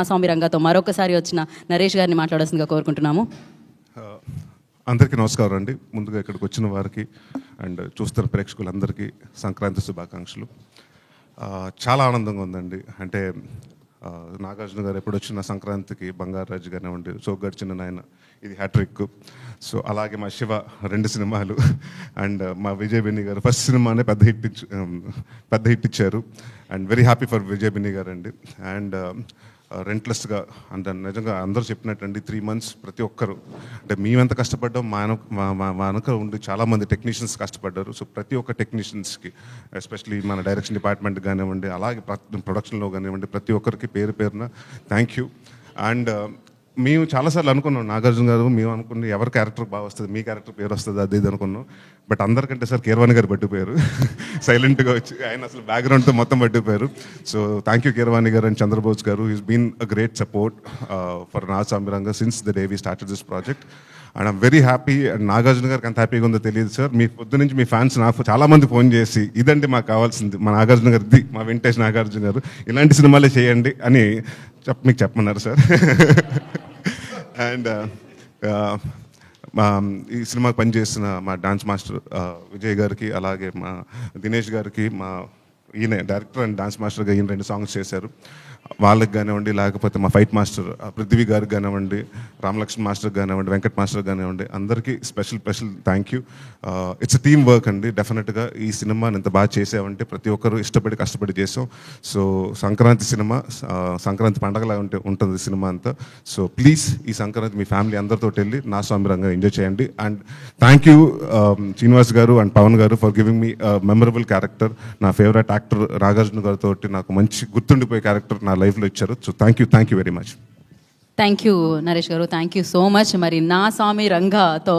ఆ స్వామి రంగతో మరొకసారి వచ్చిన నరేష్ గారిని మాట్లాడాల్సిందిగా కోరుకుంటున్నాము. అందరికీ నమస్కారం అండి. ముందుగా ఇక్కడికి వచ్చిన వారికి అండ్ చూస్తున్న ప్రేక్షకులందరికీ సంక్రాంతి శుభాకాంక్షలు. చాలా ఆనందంగా ఉందండి. అంటే నాగార్జున గారు ఎప్పుడు వచ్చిన సంక్రాంతికి బంగారు గారిని ఉండి సో గడిచిన నాయన ఇది హ్యాట్రిక్ సో అలాగే మా శివ రెండు సినిమాలు అండ్ మా విజయ్ గారు ఫస్ట్ సినిమానే పెద్ద హిట్ పెద్ద హిట్ ఇచ్చారు. And very happy for Vijay Binni గారు అండి అండ్ రెంట్లెస్గా అంటే నిజంగా అందరూ చెప్పినట్టండి త్రీ మంత్స్ ప్రతి ఒక్కరు. అంటే మేమెంత కష్టపడ్డాం మా వెనక- మా మా- మా వెనక ఉండి చాలామంది టెక్నీషియన్స్ కష్టపడ్డారు. సో ప్రతి ఒక్క టెక్నీషియన్స్కి ఎస్పెషలీ మన డైరెక్షన్ డిపార్ట్మెంట్ కానివ్వండి అలాగే ప్రొడక్షన్లో కానివ్వండి ప్రతి ఒక్కరికి పేరు పేరున థ్యాంక్ యూ అండ్ మేము చాలాసార్లు అనుకున్నాం నాగార్జున గారు మేము అనుకున్న ఎవరి క్యారెక్టర్ బాగా వస్తుంది మీ క్యారెక్టర్ పేరు వస్తుంది అది ఇది అనుకున్నాం. బట్ అందరికంటే సార్ కీరవాణి గారు పట్టిపోయారు. సైలెంట్గా వచ్చి ఆయన అసలు బ్యాక్గ్రౌండ్తో మొత్తం పట్టిపోయారు. సో థ్యాంక్ యూ కీరవాణి గారు అండ్ చంద్రబోస్ గారు. Is been a great support for Naa Saamiranga since the day we started this project and I'm very happy and Nagarjuna గారికి ఎంత హ్యాపీగా ఉందో తెలియదు సార్. మీ పొద్దు నుంచి మీ ఫ్యాన్స్ నాకు చాలామంది ఫోన్ చేసి ఇదండి మాకు కావాల్సింది మా నాగార్జున గారు ఇది మా వెంకటేష్ నాగార్జున గారు. ఇలాంటి సినిమాలే చేయండి అని చెప్ మీకు చెప్పమన్నారు సార్. అండ్ మా ఈ సినిమాకి పనిచేసిన మా డాన్స్ మాస్టర్ uh, విజయ్ గారికి అలాగే మా దినేష్ గారికి మా ఈయన డైరెక్టర్ అండ్ డాన్స్ మాస్టర్గా ఈయన రెండు సాంగ్స్ చేశారు. వాళ్ళకి కానివ్వండి లేకపోతే మా ఫైట్ మాస్టర్ పృథ్వీ గారికి కానివ్వండి రామలక్ష్మణ్ మాస్టర్ కానివ్వండి వెంకట్ మాస్టర్ కానివ్వండి అందరికీ special special thank you it's team work అండి డెఫినెట్గా ఈ సినిమాని ఇంత బాగా చేసామంటే ప్రతి ఒక్కరు ఇష్టపడి కష్టపడి చేసాం. సో సంక్రాంతి సినిమా సంక్రాంతి పండగలా ఉంటే ఉంటుంది సినిమా అంతా. సో ప్లీజ్ ఈ సంక్రాంతి మీ ఫ్యామిలీ అందరితో వెళ్ళి నా స్వామి రంగా ఎంజాయ్ చేయండి అండ్ థ్యాంక్ యూ శ్రీనివాస్ గారు అండ్ పవన్ గారు for giving me memorable character నా ఫేవరెట్ యాక్టర్ నాగార్జున గారితో నాకు మంచి గుర్తుండిపోయే క్యారెక్టర్ నా లైఫ్లో ఇచ్చారు. So thank you thank you very much thank you Naresh గారు. థ్యాంక్ యూ సో మచ్ మరి నా స్వామి రంగాతో